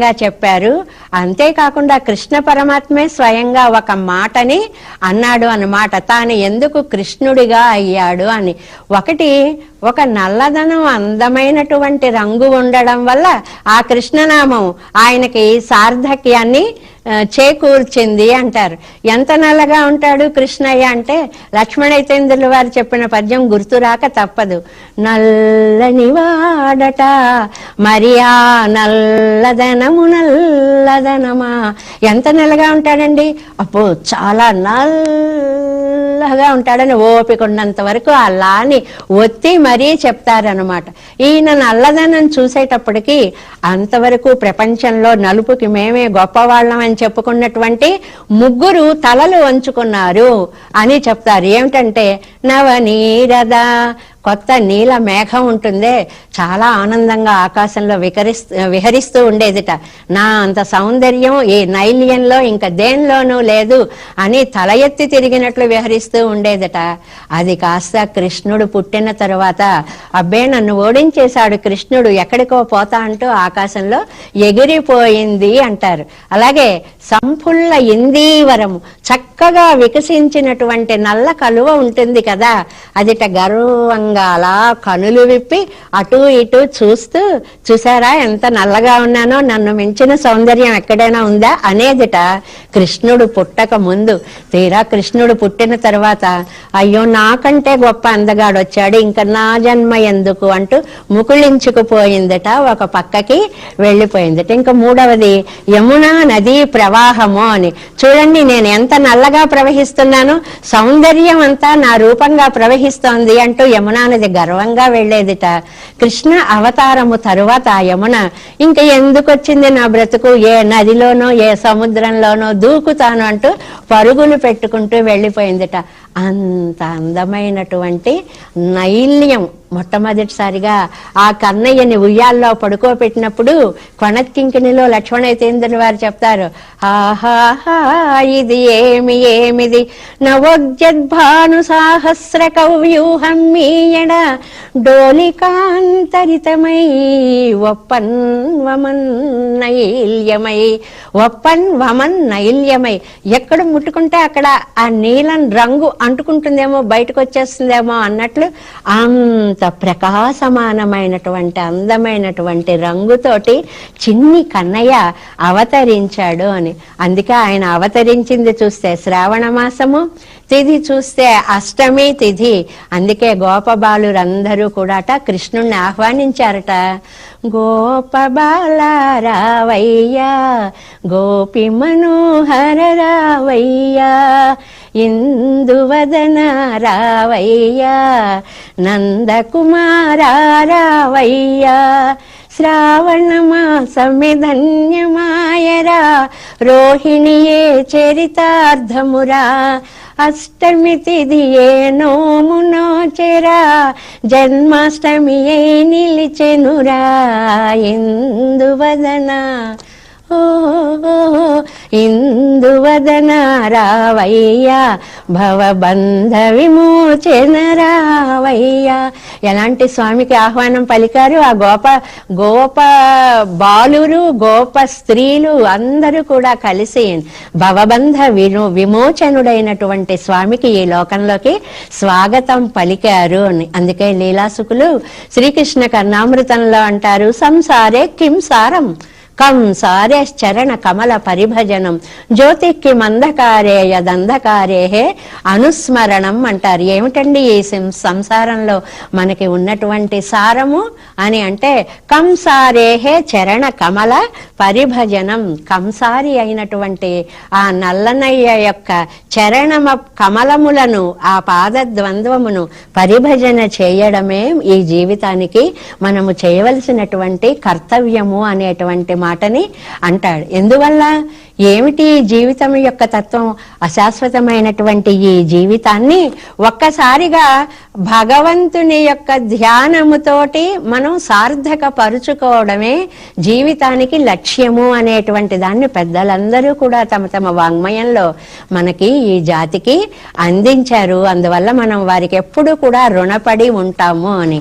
గా చెప్పారు. అంతేకాకుండా కృష్ణ పరమాత్మే స్వయంగా ఒక మాటని అన్నాడు అన్నమాట. తాను ఎందుకు కృష్ణుడిగా అయ్యాడు అని. ఒకటి ఒక నల్లదనం అందమైనటువంటి రంగు ఉండడం వల్ల ఆ కృష్ణనామం ఆయనకి సార్థక్యాన్ని చేకూర్చింది అంటారు. ఎంత నల్లగా ఉంటాడు కృష్ణయ్య అంటే లక్ష్మణైతేంద్రుల వారు చెప్పిన పద్యం గుర్తురాక తప్పదు. నల్లని వాడట మరియా నల్లదనము నల్లదనమా ఎంత నల్లగా ఉంటాడండి? అప్పో చాలా నల్లగా ఉంటాడని ఓపిక ఉన్నంత వరకు ఆ లాని ఒత్తి మరీ చెప్తారనమాట ఈయన నల్లదనం చూసేటప్పటికి అంతవరకు ప్రపంచంలో నలుపుకి మేమే గొప్పవాళ్ళం అని చెప్పుకున్నటువంటి ముగ్గురు తలలు వంచుకున్నారు అని చెప్తారు. ఏమిటంటే నవనీరద కొత్త నీల మేఘం ఉంటుందే. చాలా ఆనందంగా ఆకాశంలో వికరిస్తూ విహరిస్తూ ఉండేదిట. నా అంత సౌందర్యం ఈ నైల్యంలో ఇంకా దేనిలోనూ లేదు అని తల ఎత్తి తిరిగినట్లు విహరిస్తూ ఉండేదిట. అది కాస్త కృష్ణుడు పుట్టిన తరువాత అబ్బే నన్ను ఓడించేశాడు కృష్ణుడు. ఎక్కడికో పోతా అంటూ ఆకాశంలో ఎగిరిపోయింది అంటారు. అలాగే సంపుల్ల ఇందీవరము చక్కగా వికసించినటువంటి నల్ల కలువ ఉంటుంది కదా. అదిట గర్వంగా అలా కనులు విప్పి అటు ఇటు చూస్తూ చూసారా ఎంత నల్లగా ఉన్నానో? నన్ను మించిన సౌందర్యం ఎక్కడైనా ఉందా? అనేదిట కృష్ణుడు పుట్టక ముందు. తీరా కృష్ణుడు పుట్టిన తర్వాత అయ్యో నాకంటే గొప్ప అందగాడు వచ్చాడు ఇంకా నా జన్మ ఎందుకు? అంటూ ముకుళించుకుపోయిందట ఒక పక్కకి వెళ్ళిపోయిందట. ఇంకా మూడవది యమునా నదీ ప్రవాహము అని. చూడండి నేను ఎంత నల్లగా ప్రవహిస్తున్నాను సౌందర్యం అంతా నా రూపంగా ప్రవహిస్తోంది అంటూ యమునా యమునానది గర్వంగా వెళ్ళేదిట. కృష్ణ అవతారము తరువాత ఆ యమున ఇంకా ఎందుకు వచ్చింది నా బ్రతుకు? ఏ నదిలోనో ఏ సముద్రంలోనో దూకుతాను అంటూ పరుగులు పెట్టుకుంటూ వెళ్ళిపోయిందిట. అంత అందమైనటువంటి నైల్యం మొట్టమొదటిసారిగా ఆ కన్నయ్యని ఉయ్యాల్లో పడుకోబెట్టినప్పుడు కొనత్కింకిణిలో లక్ష్మణైతేంద్రుల వారు చెప్తారు ఆహాహా ఇది ఏమి ఏమిది? నవోద్యద్భాను సాహస్ర కవ్యూహం మీయడ డోలికాంతరితమై ఒప్పన్ వమన్ నైల్యమై ఒప్పన్ వమన్ నైల్యమై. ఎక్కడ ముట్టుకుంటే అక్కడ ఆ నీలం రంగు అంటుకుంటుందేమో బయటకు వచ్చేస్తుందేమో అన్నట్లు అంత ప్రకాశమానమైనటువంటి అందమైనటువంటి రంగుతోటి చిన్ని కన్నయ్య అవతరించాడు అని. అందుకే ఆయన అవతరించింది చూస్తే శ్రావణ మాసము తిథి చూస్తే అష్టమి తిథి. అందుకే గోపబాలురందరూ కూడాట కృష్ణుణ్ణి ఆహ్వానించారట. గోపబాల రావయ్యా గోపి మనోహర రావయ్యా ఇందువదన రావయ్యా నందకుమార రావయ్యా శ్రావణ మాసమి ధన్యమాయరా రోహిణియే చరితార్థమురా అష్టమి తిథియే నోమునోచెరా ఏ నిలిచెనురా ఎందువదనా ఇందువదన రావయ్యా భవబంధ విమోచన రావయ్యా ఎలాంటి స్వామికి ఆహ్వానం పలికారు ఆ గోప గోప బాలురు గోప స్త్రీలు అందరూ కూడా కలిసి భవబంధ విను విమోచనుడైనటువంటి స్వామికి ఈ లోకంలోకి స్వాగతం పలికారు. అని అందుకే లీలాసుకులు శ్రీకృష్ణ కర్ణామృతంలో అంటారు సంసారే కిం సారం. కంసారేశ్చరణ కమల పరిభజనం. జ్యోతికి మందకారే యదంధకారే అనుస్మరణం అంటారు. ఏమిటండి ఈ సంసారంలో మనకి ఉన్నటువంటి సారము? అని అంటే కంసారేహే చరణ కమల పరిభజనం. కంసారి అయినటువంటి ఆ నల్లనయ్య యొక్క చరణమ కమలములను ఆ పాద ద్వంద్వమును పరిభజన చేయడమే ఈ జీవితానికి మనము చేయవలసినటువంటి కర్తవ్యము అనేటువంటి మాటని అంటాడు. ఎందువల్ల? ఏమిటి జీవితం యొక్క తత్వం? అశాశ్వతమైనటువంటి ఈ జీవితాన్ని ఒక్కసారిగా భగవంతుని యొక్క ధ్యానముతోటి మనం సార్థక పరుచుకోవడమే జీవితానికి లక్ష్యము అనేటువంటి దాన్ని పెద్దలందరూ కూడా తమ తమ వాంగ్మయంలో మనకి ఈ జాతికి అందించారు. అందువల్ల మనం వారికి ఎప్పుడు కూడా రుణపడి ఉంటాము అని.